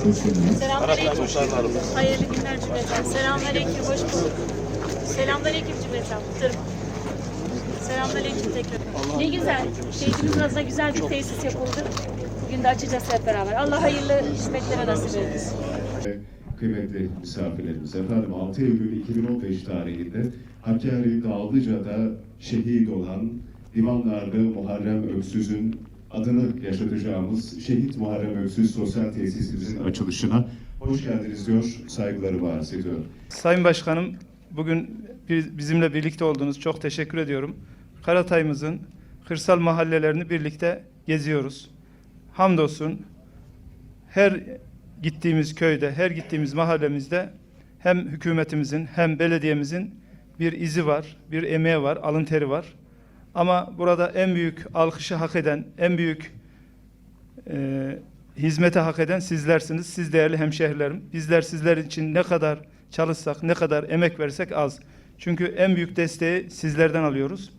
Selamünaleyküm. Hayırlı günler cümleten. Selamünaleyküm. Hoş bulduk. Selamünaleyküm cümleten. Muhtarım. Selamünaleyküm tekrar. Ne güzel. Şehidimizin adına güzel bir tesis yapıldı. Bugün de açacağız hep beraber. Allah hayırlı hizmetlere nasip eylesin. Kıymetli misafirlerimiz, efendim 6 Eylül 2015 tarihinde Hakkari Dağlıca'da şehit olan Divanlarlı Muharrem Öksüz'ün adını yaşatacağımız Şehit Muharrem Öksüz Sosyal Tesisimizin açılışına hoş geldiniz diyor, saygılarımı arz ediyorum. Sayın Başkanım, bugün bizimle birlikte olduğunuz çok teşekkür ediyorum. Karatay'ımızın kırsal mahallelerini birlikte geziyoruz. Hamdolsun her gittiğimiz köyde, her gittiğimiz mahallemizde hem hükümetimizin hem belediyemizin bir izi var, bir emeği var, alın teri var. Ama burada en büyük alkışı hak eden, en büyük e, hizmete hak eden sizlersiniz. Siz değerli hemşehrilerim. Bizler sizler için ne kadar çalışsak, ne kadar emek versek az. Çünkü en büyük desteği sizlerden alıyoruz.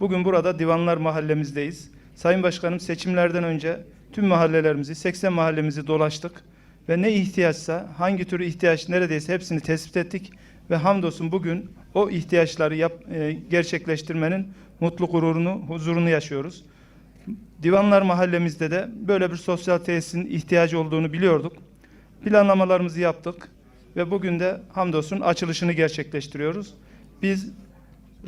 Bugün burada Divanlar Mahallemizdeyiz. Sayın Başkanım seçimlerden önce tüm mahallelerimizi, 80 mahallemizi dolaştık ve ne ihtiyaçsa, hangi tür ihtiyaç neredeyse hepsini tespit ettik ve hamdolsun bugün o ihtiyaçları yap, e, gerçekleştirmenin mutlu gururunu, huzurunu yaşıyoruz. Divanlar mahallemizde de böyle bir sosyal tesisin ihtiyacı olduğunu biliyorduk. Planlamalarımızı yaptık ve bugün de hamdolsun açılışını gerçekleştiriyoruz. Biz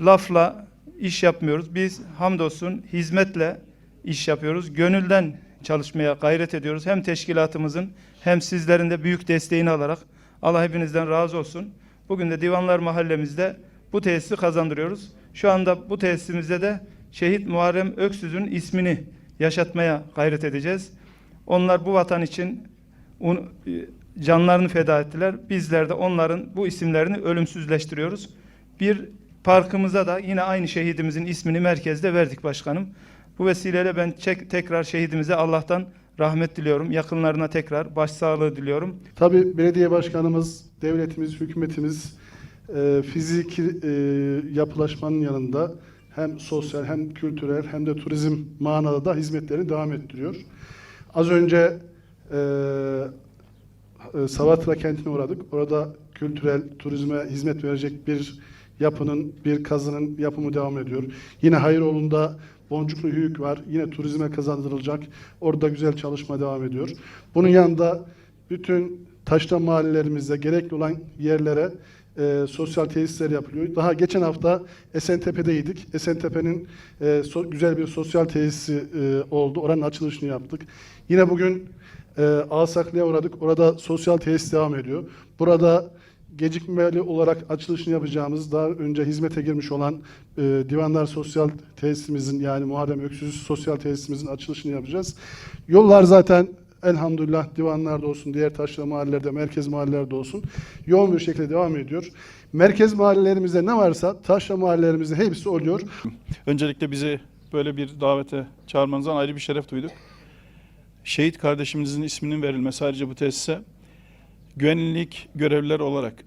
lafla iş yapmıyoruz. Biz hamdolsun hizmetle iş yapıyoruz. Gönülden çalışmaya gayret ediyoruz. Hem teşkilatımızın hem sizlerin de büyük desteğini alarak Allah hepinizden razı olsun. Bugün de Divanlar Mahallemizde bu tesisi kazandırıyoruz. Şu anda bu tesisimizde de Şehit Muharrem Öksüz'ün ismini yaşatmaya gayret edeceğiz. Onlar bu vatan için e, canlarını feda ettiler. Bizler de onların bu isimlerini ölümsüzleştiriyoruz. Bir parkımıza da yine aynı şehidimizin ismini merkezde verdik başkanım. Bu vesileyle ben tekrar şehidimize Allah'tan rahmet diliyorum. Yakınlarına tekrar başsağlığı diliyorum. Tabii belediye başkanımız, devletimiz, hükümetimiz e, fiziki e, yapılaşmanın yanında hem sosyal hem kültürel hem de turizm manada da hizmetlerini devam ettiriyor. Az önce e, e, Savatra kentine uğradık. Orada kültürel turizme hizmet verecek bir yapının, bir kazının yapımı devam ediyor. Yine Hayıroğlu'nda Boncuklu Hüyük var. Yine turizme kazandırılacak. Orada güzel çalışma devam ediyor. Bunun yanında bütün taşra mahallelerimizde gerekli olan yerlere e, sosyal tesisler yapılıyor. Daha geçen hafta Esentepe'deydik. Esentepe'nin e, so- güzel bir sosyal tesisi e, oldu. Oranın açılışını yaptık. Yine bugün e, Asaklı'ya uğradık. Orada sosyal tesis devam ediyor. Burada gecikmeli olarak açılışını yapacağımız daha önce hizmete girmiş olan e, Divanlar Sosyal Tesisimizin yani Muharrem Öksüz Sosyal Tesisimizin açılışını yapacağız. Yollar zaten elhamdülillah divanlarda olsun, diğer taşra mahallelerde, merkez mahallelerde olsun yoğun bir şekilde devam ediyor. Merkez mahallelerimizde ne varsa taşra mahallelerimizde hepsi oluyor. Öncelikle bizi böyle bir davete çağırmanızdan ayrı bir şeref duyduk. Şehit kardeşimizin isminin verilmesi ayrıca bu tesise güvenlik görevlileri olarak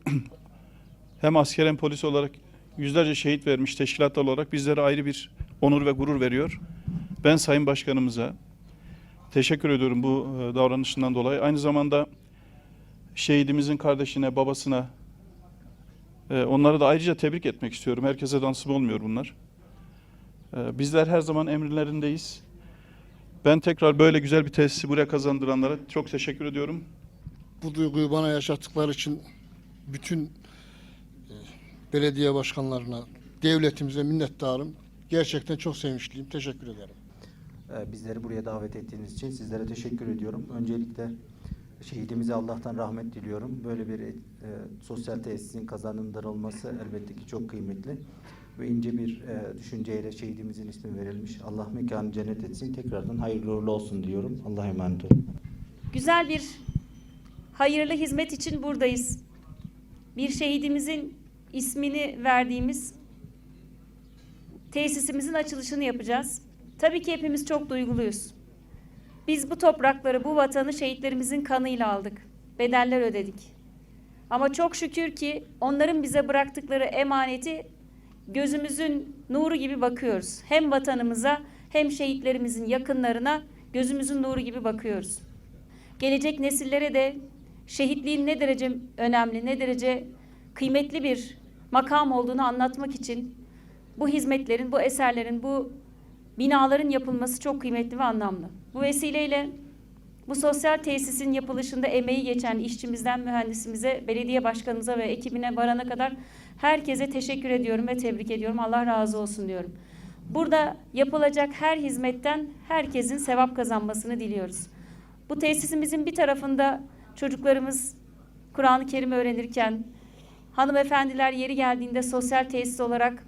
hem asker hem polis olarak yüzlerce şehit vermiş teşkilatlar olarak bizlere ayrı bir onur ve gurur veriyor. Ben Sayın Başkanımıza teşekkür ediyorum bu e, davranışından dolayı. Aynı zamanda şehidimizin kardeşine, babasına e, onları da ayrıca tebrik etmek istiyorum. Herkese nasip olmuyor bunlar. Ee, Bizler her zaman emrinlerindeyiz. Ben tekrar böyle güzel bir tesisi buraya kazandıranlara çok teşekkür ediyorum. bu duyguyu bana yaşattıkları için bütün e, belediye başkanlarına, devletimize minnettarım. Gerçekten çok sevinçliyim. Teşekkür ederim. Ee, Bizleri buraya davet ettiğiniz için sizlere teşekkür ediyorum. Öncelikle şehidimize Allah'tan rahmet diliyorum. Böyle bir e, sosyal tesisin kazandırılması elbette ki çok kıymetli. Ve ince bir e, düşünceyle şehidimizin ismi verilmiş. Allah mekanı cennet etsin. Tekrardan hayırlı uğurlu olsun diyorum. Allah'a emanet olun. Güzel bir hayırlı hizmet için buradayız. Bir şehidimizin ismini verdiğimiz tesisimizin açılışını yapacağız. Tabii ki hepimiz çok duyguluyuz. Biz bu toprakları, bu vatanı şehitlerimizin kanıyla aldık. Bedeller ödedik. Ama çok şükür ki onların bize bıraktıkları emaneti gözümüzün nuru gibi bakıyoruz. Hem vatanımıza hem şehitlerimizin yakınlarına gözümüzün nuru gibi bakıyoruz. gelecek nesillere de şehitliğin ne derece önemli, ne derece kıymetli bir makam olduğunu anlatmak için bu hizmetlerin, bu eserlerin, bu binaların yapılması çok kıymetli ve anlamlı. Bu vesileyle bu sosyal tesisin yapılışında emeği geçen işçimizden mühendisimize, belediye başkanımıza ve ekibine varana kadar herkese teşekkür ediyorum ve tebrik ediyorum. Allah razı olsun diyorum. Burada yapılacak her hizmetten herkesin sevap kazanmasını diliyoruz. Bu tesisimizin bir tarafında çocuklarımız Kur'an-ı Kerim öğrenirken, hanımefendiler yeri geldiğinde sosyal tesis olarak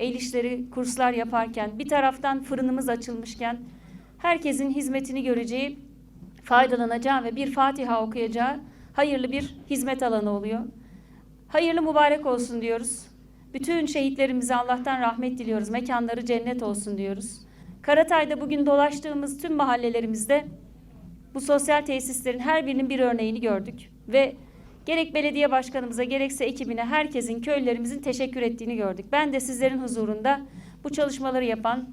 el işleri, kurslar yaparken, bir taraftan fırınımız açılmışken, herkesin hizmetini göreceği, faydalanacağı ve bir Fatiha okuyacağı hayırlı bir hizmet alanı oluyor. Hayırlı mübarek olsun diyoruz. Bütün şehitlerimize Allah'tan rahmet diliyoruz. Mekanları cennet olsun diyoruz. Karatay'da bugün dolaştığımız tüm mahallelerimizde bu sosyal tesislerin her birinin bir örneğini gördük ve gerek belediye başkanımıza gerekse ekibine herkesin köylerimizin teşekkür ettiğini gördük. Ben de sizlerin huzurunda bu çalışmaları yapan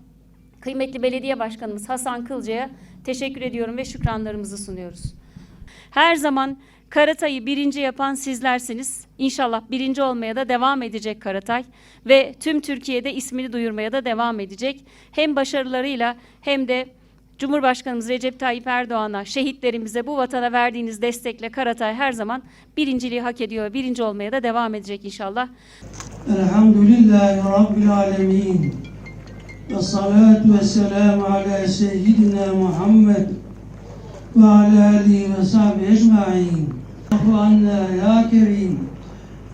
kıymetli belediye başkanımız Hasan Kılca'ya teşekkür ediyorum ve şükranlarımızı sunuyoruz. Her zaman Karatay'ı birinci yapan sizlersiniz. İnşallah birinci olmaya da devam edecek Karatay ve tüm Türkiye'de ismini duyurmaya da devam edecek. Hem başarılarıyla hem de Cumhurbaşkanımız Recep Tayyip Erdoğan'a, şehitlerimize, bu vatana verdiğiniz destekle Karatay her zaman birinciliği hak ediyor. Birinci olmaya da devam edecek inşallah. Elhamdülillahi Rabbil alemin. Ve salatu ve selamu ala seyyidina Muhammed ve ala alihi ve sahbihi ecma'in. Afu anna ya kerim.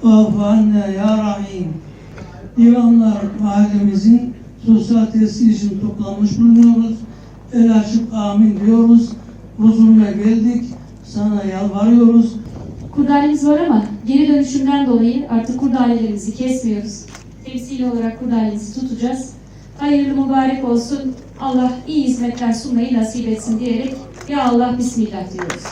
Afu anna ya rahim. Divanlar mahallemizin sosyal tesisi için toplanmış bulunuyoruz. El açıp amin diyoruz. Huzuruna geldik. Sana yalvarıyoruz. Kurdalemiz var ama geri dönüşümden dolayı artık kurdalelerimizi kesmiyoruz. Temsili olarak kurdalemizi tutacağız. Hayırlı mübarek olsun. Allah iyi hizmetler sunmayı nasip etsin diyerek ya Allah Bismillah diyoruz.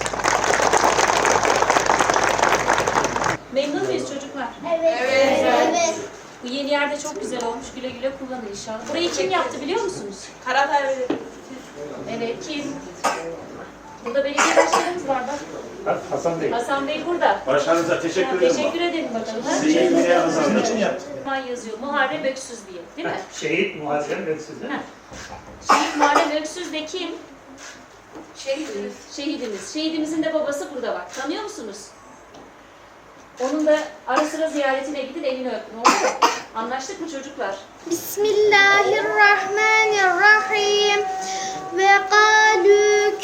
Memnun muyuz çocuklar? Evet. Bu yeni yerde çok güzel olmuş. Güle güle kullanın inşallah. Burayı kim yaptı biliyor musunuz? Karatay Evet kim? Burada belediye başkanımız var bak. Hasan Bey. Hasan Bey burada. Başkanınıza teşekkür ederim. Teşekkür ederim bakalım. Ha? Sizin için Hasan için yaptık. Muharrem yazıyor. Muharrem Öksüz diye. Değil mi? Şehit Muharrem sizden. Ha. Şehit Muharrem Öksüz de kim? Şehidimiz. Şehidimiz. Şehidimizin de babası burada bak. Tanıyor musunuz? Onun da ara sıra ziyaretine gidin elini öpün. Oldu mu? Anlaştık mı çocuklar? Bismillahirrahmanirrahim ve kalu